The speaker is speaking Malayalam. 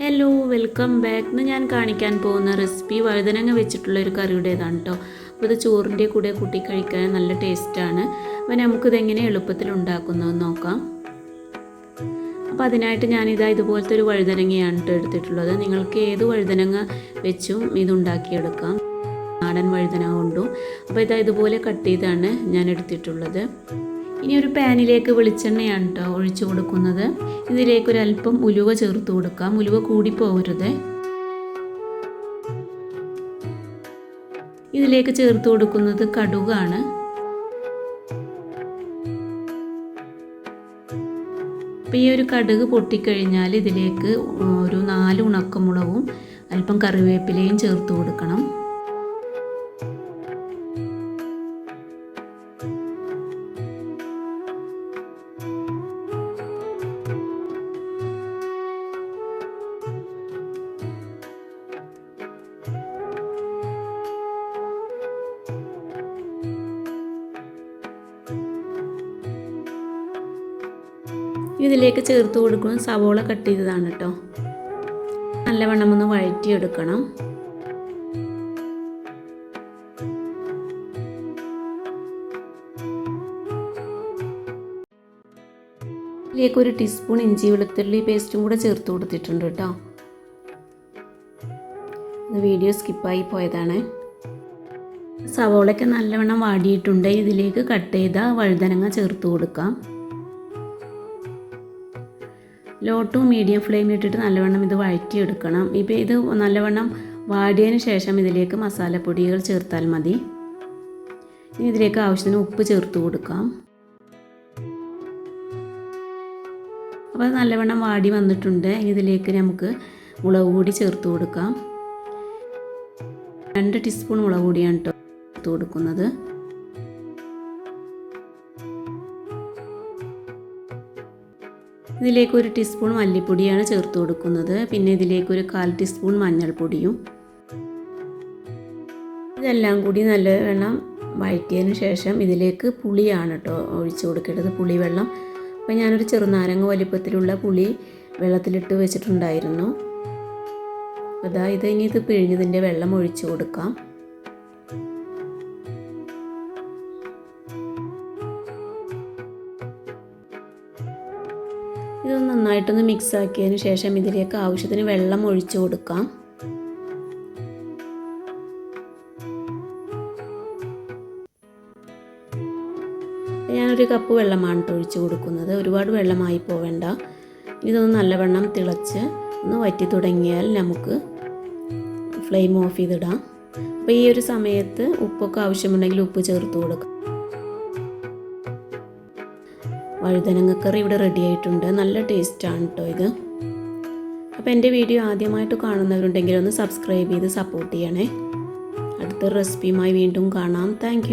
ഹലോ വെൽക്കം ബാക്ക് എന്ന് ഞാൻ കാണിക്കാൻ പോകുന്ന റെസിപ്പി വഴുതനങ്ങ വെച്ചിട്ടുള്ള ഒരു കറിയുടേതാണ് കേട്ടോ അപ്പോൾ ഇത് ചോറിന്റെ കൂടെ കൂട്ടി കഴിക്കാൻ നല്ല ടേസ്റ്റാണ് അപ്പോൾ നമുക്കിതെങ്ങനെ എളുപ്പത്തിൽ ഉണ്ടാക്കുന്നതെന്ന് നോക്കാം. അപ്പോൾ അതിനായിട്ട് ഞാനിതാ ഇതുപോലത്തെ ഒരു വഴുതനങ്ങയാണ് കേട്ടോ എടുത്തിട്ടുള്ളത്. നിങ്ങൾക്ക് ഏത് വഴുതനങ്ങ വെച്ചും ഇതുണ്ടാക്കിയെടുക്കാം നാടൻ വഴുതനങ്ങ കൊണ്ടും. അപ്പോൾ ഇതാ ഇതുപോലെ കട്ട് ചെയ്താണ് ഞാൻ എടുത്തിട്ടുള്ളത്. ഇനി ഒരു പാനിലേക്ക് വെളിച്ചെണ്ണയാണ് കേട്ടോ ഒഴിച്ചു കൊടുക്കുന്നത്. ഇതിലേക്ക് ഒരു അല്പം ഉലുവ ചേർത്ത് കൊടുക്കാം. ഉലുവ കൂടി പോകരുത് ഇതിലേക്ക് ചേർത്ത് കൊടുക്കുന്നത് കടുകാണ്. അപ്പോൾ ഈ ഒരു കടുക് പൊട്ടിക്കഴിഞ്ഞാൽ ഇതിലേക്ക് ഒരു നാല് ഉണക്കമുളകും അല്പം കറിവേപ്പിലയും ചേർത്ത് കൊടുക്കണം. ഇതിലേക്ക് ചേർത്ത് കൊടുക്കുന്നത് സവോള കട്ട് ചെയ്തതാണ് കേട്ടോ നല്ലവണ്ണം ഒന്ന് വഴറ്റിയെടുക്കണം. ഇതിലേക്ക് ഒരു ടീസ്പൂൺ ഇഞ്ചി വെളുത്തുള്ളി പേസ്റ്റും കൂടെ ചേർത്ത് കൊടുത്തിട്ടുണ്ട് കേട്ടോ വീഡിയോ സ്കിപ്പായി പോയതാണ്. സവോളയ്ക്ക് നല്ലവണ്ണം വാടിയിട്ടുണ്ട്. ഇതിലേക്ക് കട്ട് ചെയ്ത വഴുതനങ്ങ ചേർത്ത് കൊടുക്കാം. ലോ ടു മീഡിയം ഫ്ലെയിമിലിട്ടിട്ട് നല്ലവണ്ണം ഇത് വഴറ്റിയെടുക്കണം. ഇപ്പോൾ ഇത് നല്ലവണ്ണം വാടിയതിന് ശേഷം ഇതിലേക്ക് മസാലപ്പൊടികൾ ചേർത്താൽ മതി. ഇനി ഇതിലേക്ക് ആവശ്യത്തിന് ഉപ്പ് ചേർത്ത് കൊടുക്കാം. അപ്പോൾ നല്ലവണ്ണം വാടി വന്നിട്ടുണ്ട്. ഇതിലേക്ക് നമുക്ക് മുളക് പൊടി ചേർത്ത് കൊടുക്കാം. രണ്ട് ടീസ്പൂൺ മുളക് പൊടിയാണ് കേട്ടോ കൊടുക്കുന്നത്. ഇതിലേക്ക് ഒരു ടീസ്പൂൺ മല്ലിപ്പൊടിയാണ് ചേർത്ത് കൊടുക്കുന്നത്. പിന്നെ ഇതിലേക്ക് ഒരു കാൽ ടീസ്പൂൺ മഞ്ഞൾപ്പൊടിയും ഇതെല്ലാം കൂടി നല്ലവണ്ണം വഴറ്റിയതിന് ശേഷം ഇതിലേക്ക് പുളിയാണ് കേട്ടോ ഒഴിച്ചു കൊടുക്കേണ്ടത് പുളിവെള്ളം. അപ്പോൾ ഞാനൊരു ചെറുനാരങ്ങ വലിപ്പത്തിലുള്ള പുളി വെള്ളത്തിലിട്ട് വെച്ചിട്ടുണ്ടായിരുന്നു. അതാ ഇത് ഇനി ഇത് പിഴിഞ്ഞതിന്റെ വെള്ളം ഒഴിച്ചു കൊടുക്കാം. ഇത് നന്നായിട്ടൊന്ന് മിക്സ് ആക്കിയതിന് ശേഷം ഇതിലേക്ക് ആവശ്യത്തിന് വെള്ളം ഒഴിച്ചു കൊടുക്കാം. ഞാനൊരു കപ്പ് വെള്ളമാണ് ഒഴിച്ചു കൊടുക്കുന്നത്. ഒരുപാട് വെള്ളമായി പോവേണ്ട. ഇതൊന്ന് നല്ലവണ്ണം തിളച്ച് ഒന്ന് വറ്റി തുടങ്ങിയാൽ നമുക്ക് ഫ്ലെയിം ഓഫ് ചെയ്തിടാം. അപ്പോൾ ഈ ഒരു സമയത്ത് ഉപ്പൊക്കെ ആവശ്യമുണ്ടെങ്കിൽ ഉപ്പ് ചേർത്ത് കൊടുക്കാം. വഴുതനങ്ങക്കറി ഇവിടെ റെഡി ആയിട്ടുണ്ട്. നല്ല ടേസ്റ്റാണ് കേട്ടോ ഇത്. അപ്പോൾ എന്റെ വീഡിയോ ആദ്യമായിട്ട് കാണുന്നവരുണ്ടെങ്കിൽ ഒന്ന് സബ്സ്ക്രൈബ് ചെയ്ത് സപ്പോർട്ട് ചെയ്യണേ. അടുത്ത റെസിപ്പിയുമായി വീണ്ടും കാണാം. താങ്ക്